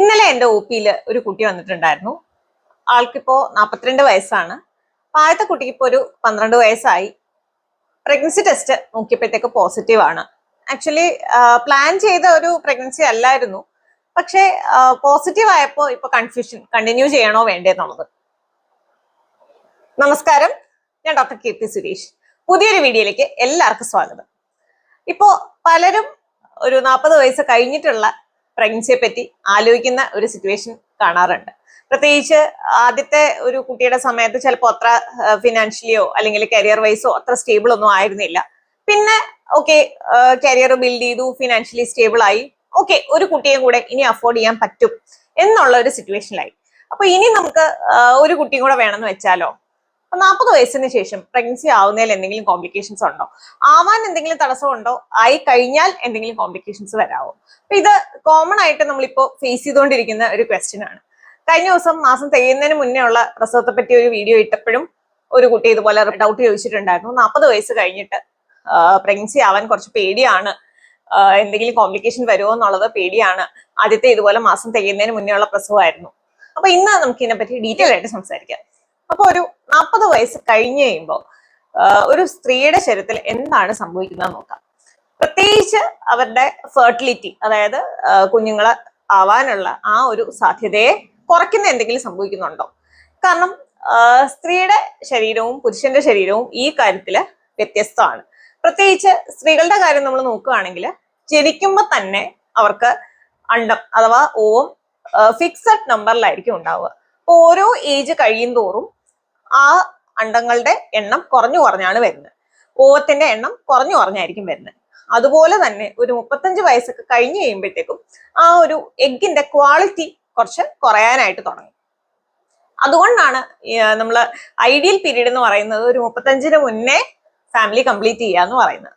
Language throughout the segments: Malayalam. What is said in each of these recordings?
ഇന്നലെ എന്റെ ഒ പിയിൽ ഒരു കുട്ടി വന്നിട്ടുണ്ടായിരുന്നു. ആൾക്കിപ്പോ നാൽപ്പത്തിരണ്ട് വയസ്സാണ്. ആദ്യത്തെ കുട്ടിക്ക് ഇപ്പോൾ ഒരു പന്ത്രണ്ട് വയസ്സായി. പ്രഗ്നൻസി ടെസ്റ്റ് നോക്കിയപ്പോഴത്തേക്ക് പോസിറ്റീവ് ആണ്. ആക്ച്വലി പ്ലാൻ ചെയ്ത ഒരു പ്രഗ്നൻസി അല്ലായിരുന്നു. പക്ഷേ പോസിറ്റീവ് ആയപ്പോൾ ഇപ്പൊ കൺഫ്യൂഷൻ കണ്ടിന്യൂ ചെയ്യണോ വേണ്ടേ എന്നുള്ളത് നമസ്കാരം. ഞാൻ ഡോക്ടർ കീർത്തി സുരേഷ്. പുതിയൊരു വീഡിയോയിലേക്ക് എല്ലാവർക്കും സ്വാഗതം. ഇപ്പോ പലരും ഒരു നാൽപ്പത് വയസ്സ് കഴിഞ്ഞിട്ടുള്ള പ്രഗ്നൻസിയെ പറ്റി ആലോചിക്കുന്ന ഒരു സിറ്റുവേഷൻ കാണാറുണ്ട്. പ്രത്യേകിച്ച് ആദ്യത്തെ ഒരു കുട്ടിയുടെ സമയത്ത് ചിലപ്പോൾ അത്ര ഫിനാൻഷ്യലിയോ അല്ലെങ്കിൽ കരിയർ വൈസോ അത്ര സ്റ്റേബിൾ ഒന്നും ആയിരുന്നില്ല. പിന്നെ ഓക്കെ കരിയർ ബിൽഡ് ചെയ്തു ഫിനാൻഷ്യലി സ്റ്റേബിൾ ആയി. ഓക്കെ ഒരു കുട്ടിയും കൂടെ ഇനി അഫോർഡ് ചെയ്യാൻ പറ്റും എന്നുള്ള ഒരു സിറ്റുവേഷനിലായി അപ്പൊ ഇനി നമുക്ക് ഒരു കുട്ടിയും കൂടെ വേണമെന്ന് വെച്ചാലോ? നാൽപ്പത് വയസ്സിന് ശേഷം പ്രഗ്നൻസി ആവുന്നതിൽ എന്തെങ്കിലും കോംപ്ലിക്കേഷൻസ് ഉണ്ടോ? ആവാൻ എന്തെങ്കിലും തടസ്സമുണ്ടോ ആയി കഴിഞ്ഞാൽ എന്തെങ്കിലും കോംപ്ലിക്കേഷൻസ് വരാവോ? അപ്പൊ ഇത് കോമൺ ആയിട്ട് നമ്മളിപ്പോ ഫേസ് ചെയ്തുകൊണ്ടിരിക്കുന്ന ഒരു ക്വസ്റ്റ്യൻ ആണ്. കഴിഞ്ഞ ദിവസം മാസം തികയുന്നതിന് മുന്നേ ഉള്ള പ്രസവത്തെ പറ്റി ഒരു വീഡിയോ ഇട്ടപ്പോഴും ഒരു കുട്ടി ഇതുപോലെ ഡൗട്ട് ചോദിച്ചിട്ടുണ്ടായിരുന്നു. നാൽപ്പത് വയസ്സ് കഴിഞ്ഞിട്ട് പ്രഗ്നൻസി ആവാൻ കുറച്ച് പേടിയാണ്. എന്തെങ്കിലും കോംപ്ലിക്കേഷൻ വരുമോ എന്നുള്ളത് പേടിയാണ്. ആദ്യത്തെ ഇതുപോലെ മാസം തികയുന്നതിന് മുന്നേ ഉള്ള പ്രസവമായിരുന്നു. അപ്പൊ ഇന്ന് നമുക്ക് ഇതിനെപ്പറ്റി ഡീറ്റെയിൽ ആയിട്ട് സംസാരിക്കാം. അപ്പൊ ഒരു നാൽപ്പത് വയസ്സ് കഴിഞ്ഞു കഴിയുമ്പോൾ ഒരു സ്ത്രീയുടെ ശരീരത്തിൽ എന്താണ് സംഭവിക്കുന്നത് നോക്കാം. പ്രത്യേകിച്ച് അവരുടെ ഫെർട്ടിലിറ്റി അതായത് കുഞ്ഞുങ്ങളെ ആവാനുള്ള ആ ഒരു സാധ്യതയെ കുറയ്ക്കുന്ന എന്തെങ്കിലും സംഭവിക്കുന്നുണ്ടോ? കാരണം സ്ത്രീയുടെ ശരീരവും പുരുഷന്റെ ശരീരവും ഈ കാര്യത്തിൽ വ്യത്യസ്തമാണ്. പ്രത്യേകിച്ച് സ്ത്രീകളുടെ കാര്യം നമ്മൾ നോക്കുകയാണെങ്കിൽ ജനിക്കുമ്പോൾ തന്നെ അവർക്ക് അണ്ടം അഥവാ ഓം ഫിക്സഡ് നമ്പറിലായിരിക്കും ഉണ്ടാവുക. ഓരോ ഏജ് കഴിയും തോറും ആ അണ്ടങ്ങളുടെ എണ്ണം കുറഞ്ഞു കുറഞ്ഞാണ് വരുന്നത്. ഓവത്തിന്റെ എണ്ണം കുറഞ്ഞു കുറഞ്ഞായിരിക്കും വരുന്നത്. അതുപോലെ തന്നെ ഒരു മുപ്പത്തഞ്ച് വയസ്സൊക്കെ കഴിഞ്ഞു കഴിയുമ്പോഴത്തേക്കും ആ ഒരു എഗ്ഗിന്റെ ക്വാളിറ്റി കുറച്ച് കുറയാനായിട്ട് തുടങ്ങും. അതുകൊണ്ടാണ് നമ്മൾ ഐഡിയൽ പീരീഡ് എന്ന് പറയുന്നത് ഒരു മുപ്പത്തഞ്ചിന് മുന്നേ ഫാമിലി കംപ്ലീറ്റ് ചെയ്യുക എന്ന് പറയുന്നത്.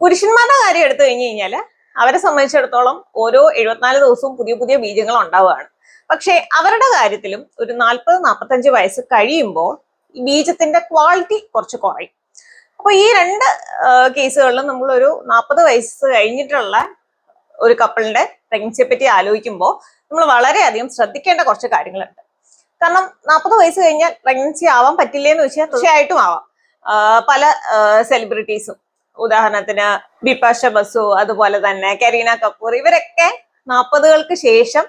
പുരുഷന്മാരുടെ കാര്യം എടുത്തു കഴിഞ്ഞു കഴിഞ്ഞാൽ അവരെ സംബന്ധിച്ചിടത്തോളം ഓരോ എഴുപത്തിനാല് ദിവസവും പുതിയ പുതിയ ബീജങ്ങൾ ഉണ്ടാവുകയാണ്. പക്ഷേ അവരുടെ കാര്യത്തിലും ഒരു നാൽപ്പത് നാൽപ്പത്തഞ്ച് വയസ്സ് കഴിയുമ്പോൾ ബീജത്തിന്റെ ക്വാളിറ്റി കുറച്ച് കുറയും. അപ്പൊ ഈ രണ്ട് കേസുകളിലും നമ്മൾ ഒരു നാൽപ്പത് വയസ്സ് കഴിഞ്ഞിട്ടുള്ള ഒരു കപ്പിളിന്റെ പ്രഗ്നൻസിയെ പറ്റി ആലോചിക്കുമ്പോൾ നമ്മൾ വളരെയധികം ശ്രദ്ധിക്കേണ്ട കുറച്ച് കാര്യങ്ങളുണ്ട്. കാരണം നാൽപ്പത് വയസ്സ് കഴിഞ്ഞാൽ പ്രഗ്നൻസി ആവാൻ പറ്റില്ല എന്ന് വെച്ചാൽ തീർച്ചയായിട്ടും ആവാം. പല സെലിബ്രിറ്റീസും ഉദാഹരണത്തിന് ബിപാഷ ബസു അതുപോലെ തന്നെ കരീന കപൂർ ഇവരൊക്കെ നാൽപ്പതുകൾക്ക് ശേഷം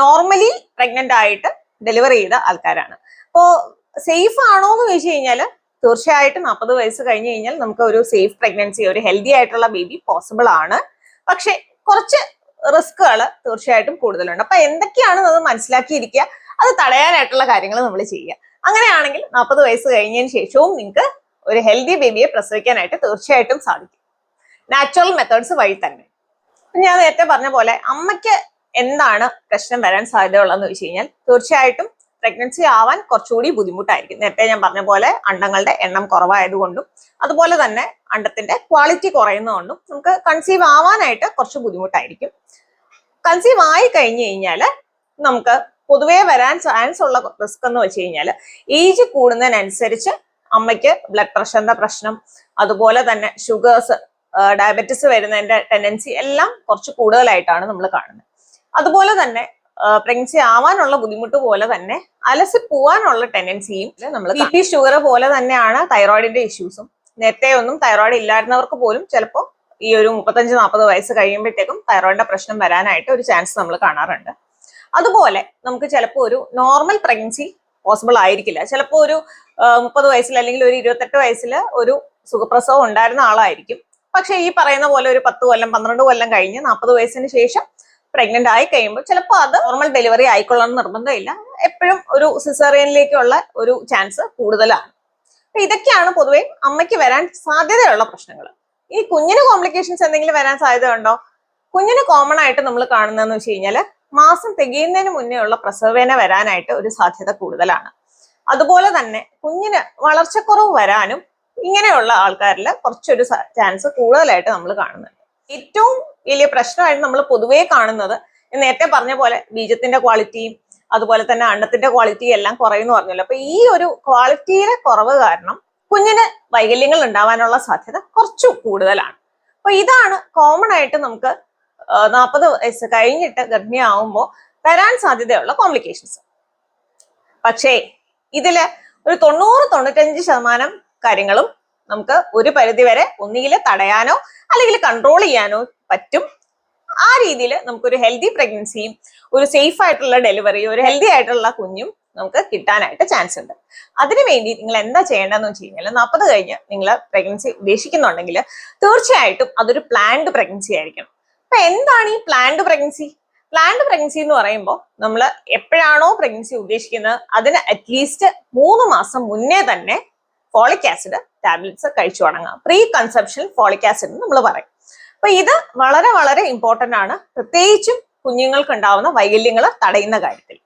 നോർമലി പ്രഗ്നന്റ് ആയിട്ട് ഡെലിവറി ചെയ്ത ആൾക്കാരാണ്. അപ്പോ സേഫ് ആണോ എന്ന് ചോദിച്ചു കഴിഞ്ഞാൽ തീർച്ചയായിട്ടും നാൽപ്പത് വയസ്സ് കഴിഞ്ഞു കഴിഞ്ഞാൽ നമുക്ക് ഒരു സേഫ് പ്രഗ്നൻസി ഒരു ഹെൽത്തി ആയിട്ടുള്ള ബേബി പോസിബിൾ ആണ്. പക്ഷെ കുറച്ച് റിസ്കുകൾ തീർച്ചയായിട്ടും കൂടുതലുണ്ട്. അപ്പൊ എന്തൊക്കെയാണ് അത് മനസ്സിലാക്കിയിരിക്കുക അത് തടയാനായിട്ടുള്ള കാര്യങ്ങൾ നമ്മൾ ചെയ്യുക. അങ്ങനെയാണെങ്കിൽ നാൽപ്പത് വയസ്സ് കഴിഞ്ഞതിന് ശേഷവും നിങ്ങൾക്ക് ഒരു ഹെൽത്തി ബേബിയെ പ്രസവിക്കാനായിട്ട് തീർച്ചയായിട്ടും സാധിക്കും. നാച്ചുറൽ മെത്തേഡ്സ് വഴി തന്നെ. ഞാൻ നേരത്തെ പറഞ്ഞ പോലെ അമ്മയ്ക്ക് എന്താണ് പ്രശ്നം വരാൻ സാധ്യതയുള്ളതെന്ന് വെച്ച് കഴിഞ്ഞാൽ തീർച്ചയായിട്ടും പ്രഗ്നൻസി ആവാൻ കുറച്ചുകൂടി ബുദ്ധിമുട്ടായിരിക്കും. നേരത്തെ ഞാൻ പറഞ്ഞ പോലെ അണ്ടങ്ങളുടെ എണ്ണം കുറവായതുകൊണ്ടും അതുപോലെ തന്നെ അണ്ടത്തിന്റെ ക്വാളിറ്റി കുറയുന്നതുകൊണ്ടും നമുക്ക് കൺസീവ് ആവാനായിട്ട് കുറച്ച് ബുദ്ധിമുട്ടായിരിക്കും. കൺസീവ് ആയി കഴിഞ്ഞു കഴിഞ്ഞാൽ നമുക്ക് പൊതുവേ വരാൻ ചാൻസ് ഉള്ള റിസ്ക് എന്ന് വെച്ച് കഴിഞ്ഞാൽ ഏജ് കൂടുന്നതിനനുസരിച്ച് അമ്മയ്ക്ക് ബ്ലഡ് പ്രഷറിന്റെ പ്രശ്നം അതുപോലെ തന്നെ ഷുഗേഴ്സ് ഡയബറ്റിസ് വരുന്നതിന്റെ ടെൻഡൻസി എല്ലാം കുറച്ച് കൂടുതലായിട്ടാണ് നമ്മൾ കാണുന്നത്. അതുപോലെ തന്നെ പ്രഗ്നൻസി ആവാനുള്ള ബുദ്ധിമുട്ട് പോലെ തന്നെ അലസി പോവാനുള്ള ടെൻഡൻസിയും നമ്മൾ ബി പി ഷുഗർ പോലെ തന്നെയാണ് തൈറോയിഡിന്റെ ഇഷ്യൂസും നേരത്തെ ഒന്നും തൈറോയിഡ് ഇല്ലായിരുന്നവർക്ക് പോലും ചിലപ്പോൾ ഈ ഒരു മുപ്പത്തഞ്ച് നാൽപ്പത് വയസ്സ് കഴിയുമ്പോഴത്തേക്കും തൈറോയിഡിന്റെ പ്രശ്നം വരാനായിട്ട് ഒരു ചാൻസ് നമ്മൾ കാണാറുണ്ട്. അതുപോലെ നമുക്ക് ചിലപ്പോൾ ഒരു നോർമൽ പ്രഗ്നൻസി പോസിബിൾ ആയിരിക്കില്ല. ചിലപ്പോൾ ഒരു മുപ്പത് വയസ്സിൽ അല്ലെങ്കിൽ ഒരു ഇരുപത്തെട്ട് വയസ്സിൽ ഒരു സുഖപ്രസവം ഉണ്ടായിരുന്ന ആളായിരിക്കും. പക്ഷേ ഈ പറയുന്ന പോലെ ഒരു പത്ത് കൊല്ലം പന്ത്രണ്ട് കൊല്ലം കഴിഞ്ഞ് നാൽപ്പത് വയസ്സിന് ശേഷം പ്രഗ്നന്റ് ആയി കഴിയുമ്പോൾ ചിലപ്പോൾ അത് നോർമൽ ഡെലിവറി ആയിക്കൊള്ളണം നിർബന്ധമില്ല. എപ്പോഴും ഒരു സിസേറിയനിലേക്കുള്ള ഒരു ചാൻസ് കൂടുതലാണ്. അപ്പൊ ഇതൊക്കെയാണ് പൊതുവെ അമ്മയ്ക്ക് വരാൻ സാധ്യതയുള്ള പ്രശ്നങ്ങൾ. ഈ കുഞ്ഞിന് കോംപ്ലിക്കേഷൻസ് എന്തെങ്കിലും വരാൻ സാധ്യതയുണ്ടോ? കുഞ്ഞിന് കോമൺ ആയിട്ട് നമ്മൾ കാണുന്നതെന്ന് വെച്ച് കഴിഞ്ഞാൽ മാസം തികയുന്നതിന് മുന്നേ ഉള്ള പ്രസവവേന വരാനായിട്ട് ഒരു സാധ്യത കൂടുതലാണ്. അതുപോലെ തന്നെ കുഞ്ഞിന് വളർച്ചക്കുറവ് വരാനും ഇങ്ങനെയുള്ള ആൾക്കാരിൽ കുറച്ചൊരു ചാൻസ് കൂടുതലായിട്ട് നമ്മൾ കാണുന്നുണ്ട്. ഏറ്റവും വലിയ പ്രശ്നമായിട്ട് നമ്മൾ പൊതുവേ കാണുന്നത്. നേരത്തെ പറഞ്ഞ പോലെ ബീജത്തിന്റെ ക്വാളിറ്റിയും അതുപോലെ തന്നെ അണ്ണത്തിന്റെ ക്വാളിറ്റി എല്ലാം കുറയുന്നു പറഞ്ഞല്ലോ. അപ്പൊ ഈ ഒരു ക്വാളിറ്റിയിലെ കുറവ് കാരണം കുഞ്ഞിന് വൈകല്യങ്ങൾ ഉണ്ടാവാനുള്ള സാധ്യത കുറച്ചു കൂടുതലാണ്. അപ്പൊ ഇതാണ് കോമൺ ആയിട്ട് നമുക്ക് നാൽപ്പത് വയസ്സ് കഴിഞ്ഞിട്ട് ഗർഭിണിയാവുമ്പോൾ വരാൻ സാധ്യതയുള്ള കോംപ്ലിക്കേഷൻസ് പക്ഷേ ഇതിൽ ഒരു തൊണ്ണൂറ് തൊണ്ണൂറ്റഞ്ച് ശതമാനം കാര്യങ്ങളും നമുക്ക് ഒരു പരിധി വരെ ഒന്നുകിൽ തടയാനോ അല്ലെങ്കിൽ കൺട്രോൾ ചെയ്യാനോ പറ്റും. ആ രീതിയിൽ നമുക്കൊരു ഹെൽത്തി പ്രഗ്നൻസിയും ഒരു സേഫ് ആയിട്ടുള്ള ഡെലിവറിയും ഒരു ഹെൽത്തി ആയിട്ടുള്ള കുഞ്ഞും നമുക്ക് കിട്ടാനായിട്ട് ചാൻസ് ഉണ്ട്. അതിനു വേണ്ടി നിങ്ങൾ എന്താ ചെയ്യേണ്ടതെന്ന് വെച്ച് കഴിഞ്ഞാൽ നാൽപ്പത് കഴിഞ്ഞ് നിങ്ങൾ പ്രഗ്നൻസി ഉദ്ദേശിക്കുന്നുണ്ടെങ്കിൽ തീർച്ചയായിട്ടും അതൊരു പ്ലാൻഡ് പ്രഗ്നൻസി ആയിരിക്കണം. അപ്പൊ എന്താണ് ഈ പ്ലാൻഡ് പ്രഗ്നൻസി പ്ലാൻഡ് പ്രഗ്നൻസി എന്ന് പറയുമ്പോൾ നമ്മൾ എപ്പോഴാണോ പ്രഗ്നൻസി ഉദ്ദേശിക്കുന്നത് അതിന് അറ്റ്ലീസ്റ്റ് മൂന്ന് മാസം മുന്നേ തന്നെ ഫോളിക് ആസിഡ് ടാബ്ലറ്റ്സ് കഴിച്ചു തുടങ്ങാം. പ്രീ കൺസെപ്ഷൻ ഫോളിക് ആസിഡ് എന്ന് നമ്മൾ പറയും. അപ്പൊ ഇത് വളരെ വളരെ ഇമ്പോർട്ടന്റ് ആണ്. പ്രത്യേകിച്ചും കുഞ്ഞുങ്ങൾക്ക് ഉണ്ടാവുന്ന വൈകല്യങ്ങൾ തടയുന്ന കാര്യത്തിൽ.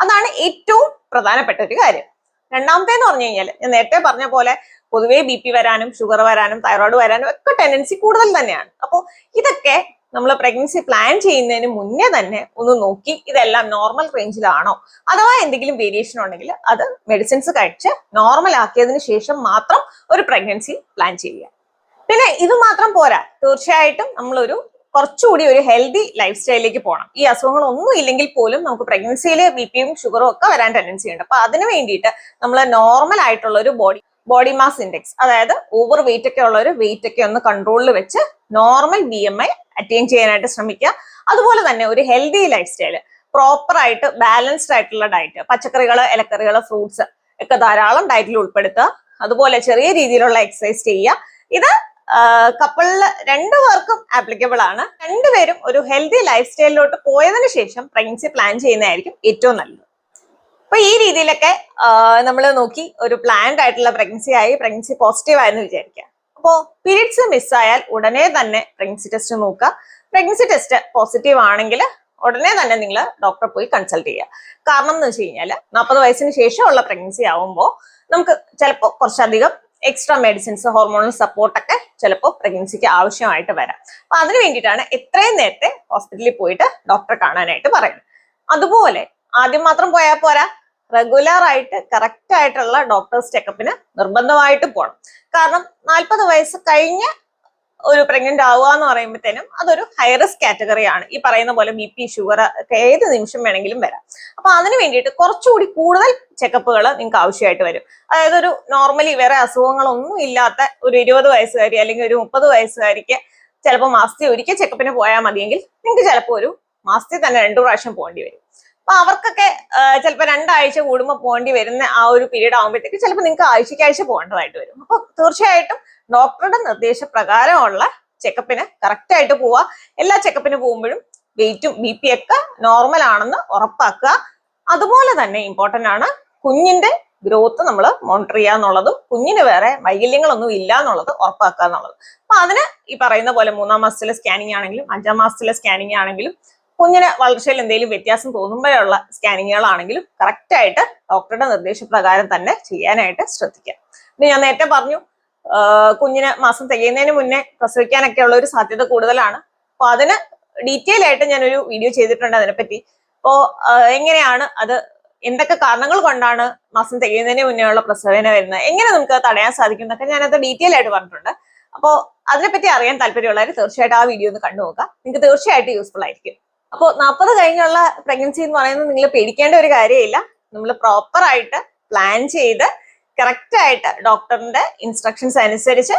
അതാണ് ഏറ്റവും പ്രധാനപ്പെട്ട ഒരു കാര്യം. രണ്ടാമത്തേന്ന് പറഞ്ഞു കഴിഞ്ഞാൽ ഞാൻ നേരത്തെ പറഞ്ഞ പോലെ പൊതുവേ ബി പി വരാനും ഷുഗർ വരാനും തൈറോയ്ഡ് വരാനും ഒക്കെ ടെൻഡൻസി കൂടുതൽ തന്നെയാണ്. അപ്പോൾ ഇതൊക്കെ നമ്മൾ പ്രഗ്നൻസി പ്ലാൻ ചെയ്യുന്നതിന് മുന്നേ തന്നെ ഒന്ന് നോക്കി ഇതെല്ലാം നോർമൽ റേഞ്ചിലാണോ അഥവാ എന്തെങ്കിലും വേരിയേഷൻ ഉണ്ടെങ്കിൽ അത് മെഡിസിൻസ് കഴിച്ച് നോർമൽ ആക്കിയതിന് ശേഷം മാത്രം ഒരു പ്രഗ്നൻസി പ്ലാൻ ചെയ്യുക. പിന്നെ ഇത് മാത്രം പോരാ. തീർച്ചയായിട്ടും നമ്മളൊരു കുറച്ചുകൂടി ഒരു ഹെൽത്തി ലൈഫ് സ്റ്റൈലിലേക്ക് പോകണം ഈ അസുഖങ്ങൾ ഒന്നും ഇല്ലെങ്കിൽ പോലും നമുക്ക് പ്രഗ്നൻസിയിൽ ബി പിയും ഷുഗറും ഒക്കെ വരാൻ ടെൻഡൻസി ഉണ്ട്. അപ്പൊ അതിന് വേണ്ടിയിട്ട് നമ്മൾ നോർമൽ ആയിട്ടുള്ള ഒരു ബോഡി ബോഡി മാസ് ഇൻഡെക്സ് അതായത് ഓവർ വെയിറ്റ് ഒക്കെ ഉള്ള ഒരു വെയിറ്റ് ഒക്കെ ഒന്ന് കൺട്രോളിൽ വെച്ച് normal B M I attain ചെയ്യാനായിട്ട് ശ്രമിക്കുക. അതുപോലെ തന്നെ ഒരു ഹെൽത്തി ലൈഫ് സ്റ്റൈൽ പ്രോപ്പർ ആയിട്ട് ബാലൻസ്ഡ് ആയിട്ടുള്ള ഡയറ്റ് പച്ചക്കറികൾ ഇലക്കറികൾ ഫ്രൂട്ട്സ് ഒക്കെ ധാരാളം ഡയറ്റിൽ ഉൾപ്പെടുത്തുക. അതുപോലെ ചെറിയ രീതിയിലുള്ള എക്സസൈസ് ചെയ്യുക. ഇത് കപ്പിളിൽ രണ്ടു പേർക്കും ആപ്ലിക്കബിൾ ആണ്. രണ്ടുപേരും ഒരു ഹെൽത്തി ലൈഫ് സ്റ്റൈലിലോട്ട് പോയതിനു ശേഷം പ്രഗ്നൻസി പ്ലാൻ ചെയ്യുന്നതായിരിക്കും ഏറ്റവും നല്ലത്. അപ്പൊ ഈ രീതിയിലൊക്കെ നമ്മൾ നോക്കി ഒരു പ്ലാൻഡ് ആയിട്ടുള്ള പ്രഗ്നൻസി ആയി പ്രഗ്നൻസി പോസിറ്റീവ് ആയെന്ന് വിചാരിക്കുക. അപ്പോൾ പീരീഡ്സ് മിസ്സായാൽ ഉടനെ തന്നെ പ്രഗ്നൻസി ടെസ്റ്റ് നോക്കുക. പ്രഗ്നൻസി ടെസ്റ്റ് പോസിറ്റീവ് ആണെങ്കിൽ ഉടനെ തന്നെ നിങ്ങൾ ഡോക്ടറെ പോയി കൺസൾട്ട് ചെയ്യുക. കാരണം എന്ന് വെച്ച് കഴിഞ്ഞാൽ നാൽപ്പത് വയസ്സിന് ശേഷമുള്ള പ്രഗ്നൻസി ആവുമ്പോൾ നമുക്ക് ചിലപ്പോൾ കുറച്ചധികം എക്സ്ട്രാ മെഡിസിൻസ് ഹോർമോണൽ സപ്പോർട്ടൊക്കെ ചിലപ്പോൾ പ്രഗ്നൻസിക്ക് ആവശ്യമായിട്ട് വരാം. അപ്പൊ അതിന് വേണ്ടിയിട്ടാണ് എത്രയും നേരത്തെ ഹോസ്പിറ്റലിൽ പോയിട്ട് ഡോക്ടറെ കാണാനായിട്ട് പറയുന്നത്. അതുപോലെ ആദ്യം മാത്രം പോയാൽ പോരാ. റെഗുലർ ആയിട്ട് കറക്റ്റ് ആയിട്ടുള്ള ഡോക്ടേഴ്സ് ചെക്കപ്പിന് നിർബന്ധമായിട്ട് പോകണം കാരണം നാൽപ്പത് വയസ്സ് കഴിഞ്ഞ് ഒരു പ്രഗ്നന്റ് ആവുക എന്ന് പറയുമ്പോഴത്തേനും അതൊരു ഹൈ റിസ്ക് കാറ്റഗറി ആണ്. ഈ പറയുന്ന പോലെ ബി പി ഷുഗർ ഒക്കെ ഏത് നിമിഷം വേണമെങ്കിലും വരാം. അപ്പൊ അതിന് വേണ്ടിയിട്ട് കുറച്ചുകൂടി കൂടുതൽ ചെക്കപ്പുകൾ നിങ്ങൾക്ക് ആവശ്യമായിട്ട് വരും. അതായത് ഒരു നോർമലി വേറെ അസുഖങ്ങളൊന്നും ഇല്ലാത്ത ഒരു ഇരുപത് വയസ്സുകാരി അല്ലെങ്കിൽ ഒരു മുപ്പത് വയസ്സുകാരിക്ക് ചിലപ്പോൾ മാസത്തിൽ ഒരിക്കൽ ചെക്കപ്പിന് പോയാൽ മതിയെങ്കിൽ നിങ്ങൾക്ക് ചിലപ്പോൾ ഒരു മാസത്തിൽ തന്നെ രണ്ടു പ്രാവശ്യം പോകേണ്ടി വരും. അപ്പൊ അവർക്കൊക്കെ ചിലപ്പോൾ രണ്ടാഴ്ച കൂടുമ്പോൾ പോകേണ്ടി വരുന്ന ആ ഒരു പീരീഡ് ആകുമ്പോഴത്തേക്ക് ചിലപ്പോൾ നിങ്ങൾക്ക് ആഴ്ചക്കാഴ്ച പോകേണ്ടതായിട്ട് വരും. അപ്പൊ തീർച്ചയായിട്ടും ഡോക്ടറുടെ നിർദ്ദേശപ്രകാരമുള്ള ചെക്കപ്പിന് കറക്റ്റ് ആയിട്ട് പോവുക. എല്ലാ ചെക്കപ്പിന് പോകുമ്പോഴും വെയിറ്റും ബി പി ഒക്കെ നോർമൽ ആണെന്ന് ഉറപ്പാക്കുക. അതുപോലെ തന്നെ ഇമ്പോർട്ടന്റ് ആണ് കുഞ്ഞിന്റെ ഗ്രോത്ത് നമ്മൾ മോണിറ്റർ ചെയ്യുക എന്നുള്ളതും കുഞ്ഞിന് വേറെ വൈകല്യങ്ങളൊന്നും ഇല്ല എന്നുള്ളത് ഉറപ്പാക്കുക എന്നുള്ളത്. അപ്പൊ അതിന് ഈ പറയുന്ന പോലെ മൂന്നാം മാസത്തിലെ സ്കാനിങ് ആണെങ്കിലും അഞ്ചാം മാസത്തിലെ സ്കാനിങ് ആണെങ്കിലും കുഞ്ഞിന് വളർച്ചയിൽ എന്തെങ്കിലും വ്യത്യാസം തോന്നുമ്പോഴുള്ള സ്കാനിങ്ങുകളാണെങ്കിലും കറക്റ്റ് ആയിട്ട് ഡോക്ടറുടെ നിർദ്ദേശപ്രകാരം തന്നെ ചെയ്യാനായിട്ട് ശ്രദ്ധിക്കാം. ഇനി ഞാൻ നേരത്തെ പറഞ്ഞു കുഞ്ഞിന് മാസം തികയുന്നതിന് മുന്നേ പ്രസവിക്കാനൊക്കെ ഉള്ള ഒരു സാധ്യത കൂടുതലാണ്. അപ്പൊ അതിന് ഡീറ്റെയിൽ ആയിട്ട് ഞാനൊരു വീഡിയോ ചെയ്തിട്ടുണ്ട് അതിനെപ്പറ്റി. അപ്പോൾ എങ്ങനെയാണ് അത് എന്തൊക്കെ കാരണങ്ങൾ കൊണ്ടാണ് മാസം തികയുന്നതിന് മുന്നേ ഉള്ള പ്രസവേന വരുന്നത് എങ്ങനെ നമുക്ക് തടയാൻ സാധിക്കും എന്നൊക്കെ ഞാനത് ഡീറ്റെയിൽ ആയിട്ട് പറഞ്ഞിട്ടുണ്ട്. അപ്പോൾ അതിനെപ്പറ്റി അറിയാൻ താല്പര്യമുള്ളവർ തീർച്ചയായിട്ടും ആ വീഡിയോ ഒന്ന് കണ്ടു നോക്കാം നിങ്ങൾക്ക് തീർച്ചയായിട്ടും യൂസ്ഫുൾ ആയിരിക്കും. അപ്പോൾ നാൽപ്പത് കഴിഞ്ഞുള്ള പ്രഗ്നൻസി എന്ന് പറയുന്നത് നിങ്ങൾ പേടിക്കേണ്ട ഒരു കാര്യമില്ല. നമ്മൾ പ്രോപ്പർ ആയിട്ട് പ്ലാൻ ചെയ്ത് കറക്റ്റ് ആയിട്ട് ഡോക്ടറിന്റെ ഇൻസ്ട്രക്ഷൻസ് അനുസരിച്ച്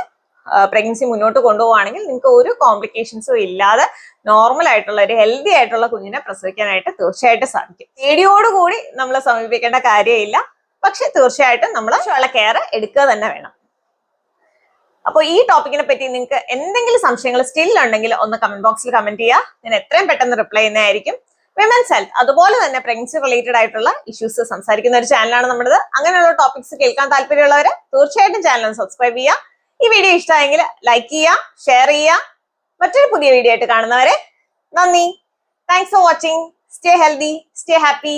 പ്രഗ്നൻസി മുന്നോട്ട് കൊണ്ടുപോവുകയാണെങ്കിൽ നിങ്ങൾക്ക് ഒരു കോംപ്ലിക്കേഷൻസും ഇല്ലാതെ നോർമൽ ആയിട്ടുള്ള ഒരു ഹെൽത്തി ആയിട്ടുള്ള കുഞ്ഞിനെ പ്രസവിക്കാനായിട്ട് തീർച്ചയായിട്ടും സാധിക്കും. പേടിയോടുകൂടി നമ്മൾ സമീപിക്കേണ്ട കാര്യമില്ല. പക്ഷെ തീർച്ചയായിട്ടും നമ്മൾ ഉള്ള കെയർ എടുക്കുക തന്നെ വേണം. അപ്പോൾ ഈ ടോപ്പിക്കിനെ പറ്റി നിങ്ങൾക്ക് എന്തെങ്കിലും സംശയങ്ങൾ സ്റ്റിൽ ഉണ്ടെങ്കിൽ ഒന്ന് കമന്റ് ബോക്സിൽ കമന്റ് ചെയ്യുക. ഞാൻ എത്രയും പെട്ടെന്ന് റിപ്ലൈ ചെയ്യുന്നതായിരിക്കും. വിമൻസ് ഹെൽത്ത് അതുപോലെ തന്നെ പ്രഗ്നൻസി റിലേറ്റഡ് ആയിട്ടുള്ള ഇഷ്യൂസ് സംസാരിക്കുന്ന ഒരു ചാനലാണ് നമ്മുടേത്. അങ്ങനെയുള്ള ടോപ്പിക്സ് കേൾക്കാൻ താല്പര്യമുള്ളവർ തീർച്ചയായിട്ടും ചാനൽ സബ്സ്ക്രൈബ് ചെയ്യുക. ഈ വീഡിയോ ഇഷ്ടമായെങ്കിൽ ലൈക്ക് ചെയ്യുക ഷെയർ ചെയ്യുക. മറ്റൊരു പുതിയ വീഡിയോ ആയിട്ട് കാണുന്നവരെ നന്ദി. Thanks for watching stay healthy stay happy